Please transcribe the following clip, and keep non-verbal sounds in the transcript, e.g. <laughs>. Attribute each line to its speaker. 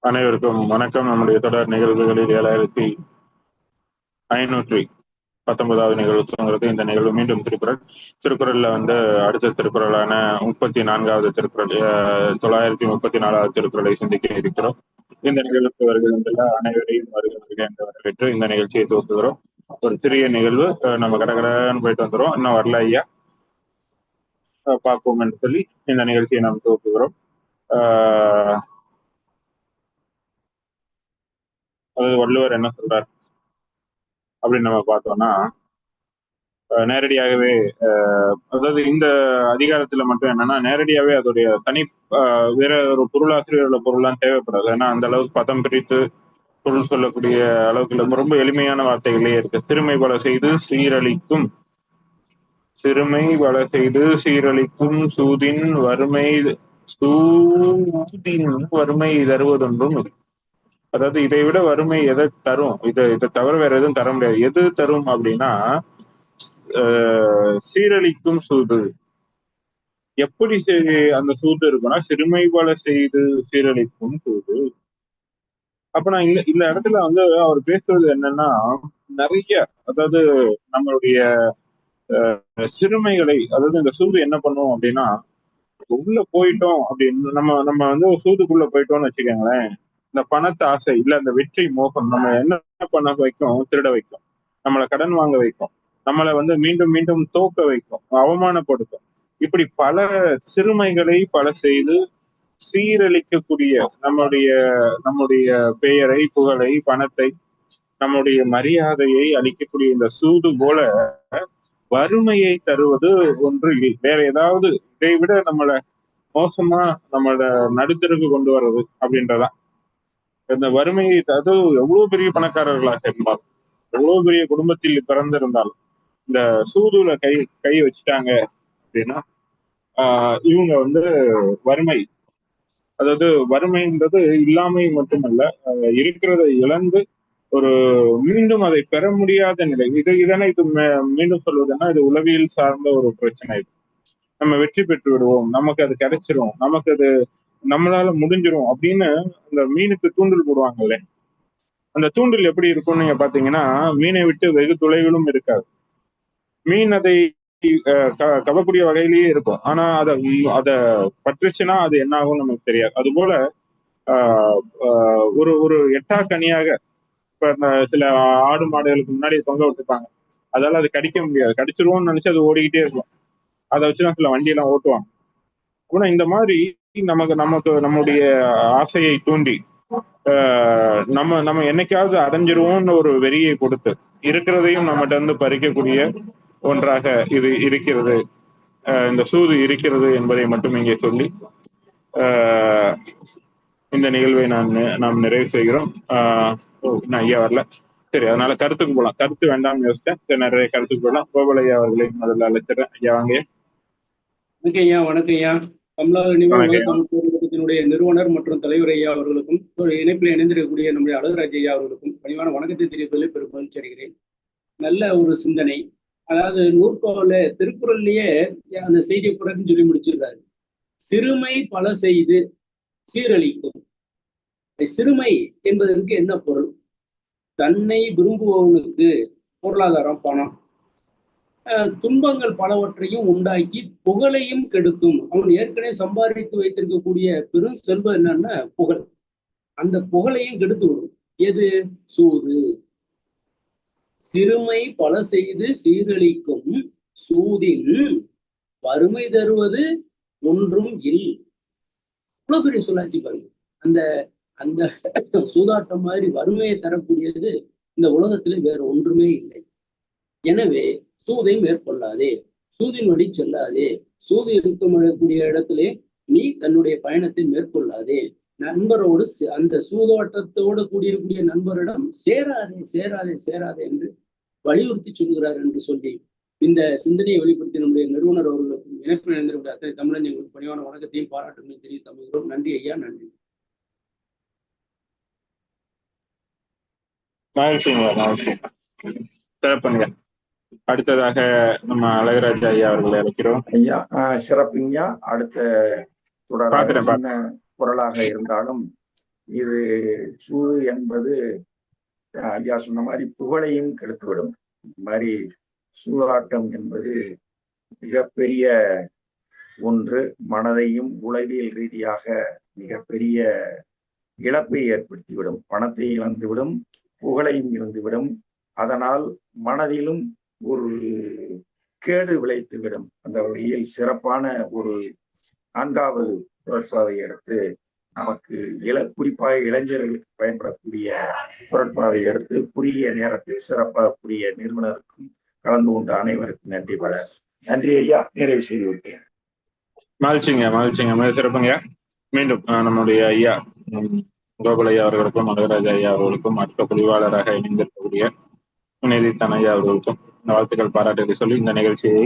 Speaker 1: அனைவருக்கும் வணக்கம். நம்முடைய தொடர் நிகழ்வுகளில் ஏழாயிரத்தி ஐநூற்றி பத்தொன்பதாவது நிகழ்வு இந்த நிகழ்வு மீண்டும் திருக்குறள். திருக்குறள்ல வந்து அடுத்த திருக்குறளான முப்பத்தி நான்காவது திருக்குறள் தொள்ளாயிரத்தி முப்பத்தி நாலாவது திருக்குறளை சிந்திக்க இருக்கிறோம். இந்த நிகழ்வுக்கு வருகின்ற அனைவரையும் வருகின்ற என்று வரவேற்று இந்த நிகழ்ச்சியை துவக்குகிறோம். ஒரு சிறிய நிகழ்வு நம்ம கடகடன்னு போயிட்டு வந்துடும் இன்னும் வரல ஐயா. பார்ப்போம் என்று சொல்லி இந்த நிகழ்ச்சியை நாம் துவக்குகிறோம் ஆஹ் அதாவது வள்ளுவர் என்ன சொல்றார்? அப்படின்னு நம்ம பார்த்தோம்னா நேரடியாகவே அதாவது இந்த அதிகாரத்துல மட்டும் என்னன்னா நேரடியாவே அதோடைய தனி வேற ஒரு பொருளாசிரியரோட பொருள்லாம் தேவைப்படாது. ஏன்னா அந்த அளவுக்கு பதம் பிரித்து பொருள் சொல்லக்கூடிய அளவுக்கு ரொம்ப- ரொம்ப எளிமையான வார்த்தைகளே இருக்கு. சிறுமை பல செய்து சீரழிக்கும். சிறுமை பல செய்து சீரழிக்கும். சூதின் வறுமை சூதின் வறுமை தருவதொன்றும் இருக்கு அதாவது இதை விட வறுமை எதை தரும்? இதை இதை தவிர வேற எதுவும் தர முடியாது. எது தரும் அப்படின்னா ஆஹ் சீரழிக்கும் சூது. எப்படி அந்த சூது இருக்குன்னா சிறுமை போல செய்து சீரழிக்கும் சூது. அப்ப நான் இந்த இந்த இடத்துல வந்து அவர் பேசுறது என்னன்னா நிறைய அதாவது நம்மளுடைய சிறுமைகளை அதாவது இந்த சூது என்ன பண்ணுவோம் அப்படின்னா உள்ள போயிட்டோம் அப்படின்னு நம்ம நம்ம வந்து சூதுக்குள்ள போயிட்டோம்னு வச்சுக்கோங்களேன். இந்த பணத்தை ஆசை இல்ல அந்த வெற்றி மோகம் நம்ம என்ன பண்ண வைக்கும்? திருட வைக்கும். நம்மளை கடன் வாங்க வைக்கும். நம்மளை வந்து மீண்டும் மீண்டும் தோக்க வைக்கும். அவமானப்படுத்தும். இப்படி பல சிறுமைகளை பல செய்து சீரழிக்கக்கூடிய நம்முடைய நம்முடைய பெயரை புகழை பணத்தை நம்முடைய மரியாதையை அளிக்கக்கூடிய இந்த சூது போல வறுமையை தருவது ஒன்று இல்லை. வேற ஏதாவது இதை விட நம்மளை மோசமா நம்மளோட நடுத்தருக்கு கொண்டு வர்றது அப்படின்றதான். இந்த வறுமையை அது எவ்வளவு பெரிய பணக்காரர்களாக இருந்தாலும் எவ்வளவு பெரிய குடும்பத்தில் பிறந்திருந்தாலும் இந்த சூதுல கை கை வச்சுட்டாங்க அப்படின்னா ஆஹ் இவங்க வந்து வறுமை அதாவது வறுமைன்றது இல்லாமை மட்டுமல்ல இருக்கிறதை இழந்து ஒரு மீண்டும் அதை பெற முடியாத நிலை. இது இதனை இது மே- மீண்டும் சொல்வதுன்னா இது உளவியல் சார்ந்த ஒரு பிரச்சனை. இது நம்ம வெற்றி பெற்று விடுவோம் நமக்கு அது கிடைச்சிரும் நமக்கு அது நம்மளால முடிஞ்சிரும் அப்படின்னு அந்த மீனுக்கு தூண்டில் போடுவாங்கல்ல. அந்த தூண்டில் எப்படி இருக்கும்னு நீங்க பாத்தீங்கன்னா மீனை விட்டு வெகு தொலைவிலும் இருக்காது. மீன் அதை க- கவக்கூடிய வகையிலேயே இருக்கும். ஆனா அத அத பற்றுச்சுன்னா அது என்ன ஆகும் நமக்கு தெரியாது. அது போல ஆஹ், ஆஹ், ஒரு ஒரு எட்டா கனியாக இப்ப சில ஆடு மாடுகளுக்கு முன்னாடி தொங்க விட்டுருப்பாங்க அதால அது கடிக்க முடியாது. கடிச்சிருவோம்னு நினைச்சு அது ஓடிக்கிட்டே இருக்கும். அதை வச்சுதான் சில வண்டியெல்லாம் ஓட்டுவாங்க. ஆனா இந்த மாதிரி நமக்கு நமக்கு நம்முடைய ஆசையை தூண்டி ஆஹ், நம்ம நம்ம என்னைக்காவது அடைஞ்சிருவோம்னு ஒரு வெறியை கொடுத்து இருக்கிறதையும் நம்மகிட்ட இருந்து பறிக்கக்கூடிய ஒன்றாக இது இருக்கிறது. இந்த சூது இருக்கிறது என்பதை மட்டும் இங்கே சொல்லி ஆஹ், இந்த நிகழ்வை நான் நாம் நிறைவு செய்கிறோம். ஆஹ், ஓ, ஐயா வரல. சரி அதனால கருத்துக்கு போலாம். கருத்து வேண்டாம்னு யோசிச்சேன். சரி, நிறைய கருத்துக்கு போகலாம் கோபால் அவர்களையும் முதல்ல அழைச்சிடறேன். ஐயா வாங்க.
Speaker 2: ஐயா வணக்கம் ஐயா.
Speaker 1: வணக்கம்.
Speaker 2: தமிழ்த்தினுடைய நிறுவனர் மற்றும் தலைவர் ஐயா அவர்களுக்கும் இணைப்பில் இணைந்திருக்கக்கூடிய நம்முடைய அழகராஜ் ஐயா அவர்களுக்கும் பணிவான வணக்கத்தை தெரிவிப்பதில் பெரும் மகிழ்ச்சி அடைகிறேன். நல்ல ஒரு சிந்தனை. அதாவது நூற்கோல திருக்குறள்லயே அந்த செய்தியை புறன்னு சொல்லி முடிச்சிருக்காரு. சிறுமை பல செய்து சீரழிக்கும். சிறுமை என்பதற்கு என்ன பொருள்? தன்னை விரும்புபவனுக்கு பொருளாதாரம் பணம். துன்பங்கள் பலவற்றையும் உண்டாக்கி புகழையும் கெடுக்கும். அவன் ஏற்கனவே சம்பாதித்து வைத்திருக்கக்கூடிய பெரும் செல்வம் என்னன்னா புகழ். அந்த புகழையும் கெடுத்து விடும். எது? சூது. சிறுமை பல செய்து சீரழிக்கும் சூதின் வறுமை தருவது ஒன்றும் இல். இவ்வளவு பெரிய சொல்லாச்சு பாருங்க. அந்த அந்த <laughs> சூதாட்டம் மாதிரி வறுமையை தரக்கூடியது இந்த உலகத்திலே வேற ஒன்றுமே இல்லை. எனவே சூதை மேற்கொள்ளாதே சூதின் வழி செல்லாதே சூது இருக்கக்கூடிய இடத்திலே நீ தன்னுடைய பயணத்தை மேற்கொள்ளாதே. நண்பரோடு அந்த சூதோட்டத்தோடு கூடியிருக்கக்கூடிய நண்பரிடம் சேராதே சேராதே சேராதே என்று வலியுறுத்தி சொல்கிறார் என்று சொல்லி இந்த சிந்தனையை வெளிப்படுத்தி நம்முடைய நிறுவனர் அவர்களுக்கும் இணைப்பு இணைந்திருக்கிற அத்தனை தமிழஞ்சங்களுக்கு பணிவான வணக்கத்தையும் பாராட்டுகளையும் தெரிவித்து அமைகிறோம் நன்றி ஐயா நன்றி.
Speaker 1: நன்றி மகிழ்ச்சி சிறப்புங்க அடுத்ததாக நம்ம அழகராஜ் ஐயா அவர்களை அழைக்கிறோம்.
Speaker 3: ஐயா ஆஹ் சிறப்புங்கய்யா அடுத்த
Speaker 1: பார்க்கிறேன்,
Speaker 3: சின்ன குரலாக இருந்தாலும் இது சூது என்பது ஐயா சொன்ன மாதிரி புகழையும் கெடுத்துவிடும். இந்த மாதிரி சூதாட்டம் என்பது மிகப்பெரிய ஒன்று. மனதையும் உளவியல் ரீதியாக மிகப்பெரிய இழப்பை ஏற்படுத்திவிடும். பணத்தை இழந்துவிடும் புகழையும் இழந்துவிடும். அதனால் மனதிலும் ஒரு கேடு விளைத்துவிடும். அந்த வகையில் சிறப்பான ஒரு நான்காவது குரட்பாவை எடுத்து நமக்கு இள குறிப்பாக இளைஞர்களுக்கு பயன்படக்கூடிய குரட்பாவை எடுத்து குறுகிய நேரத்தில் சிறப்பாக கூடிய நிறுவனருக்கும் கலந்து கொண்ட அனைவருக்கும் நன்றி பல நன்றி ஐயா நிறைவு செய்து விட்டேன்.
Speaker 1: மகிழ்ச்சிங்க மகிழ்ச்சிங்க மிக சிறப்புங்க. மீண்டும் நம்முடைய ஐயா ம், கோகுல் ஐயா அவர்களுக்கும் மகராஜ் ஐயா அவர்களுக்கும் அடுத்த பொழிவாளராக இணைந்திருக்கக்கூடிய நிதித்தன் ஐயா அவர்களுக்கும் வாழ்த்துக்கள் பாராட்டுகளை சொல்லி இந்த நிகழ்ச்சியை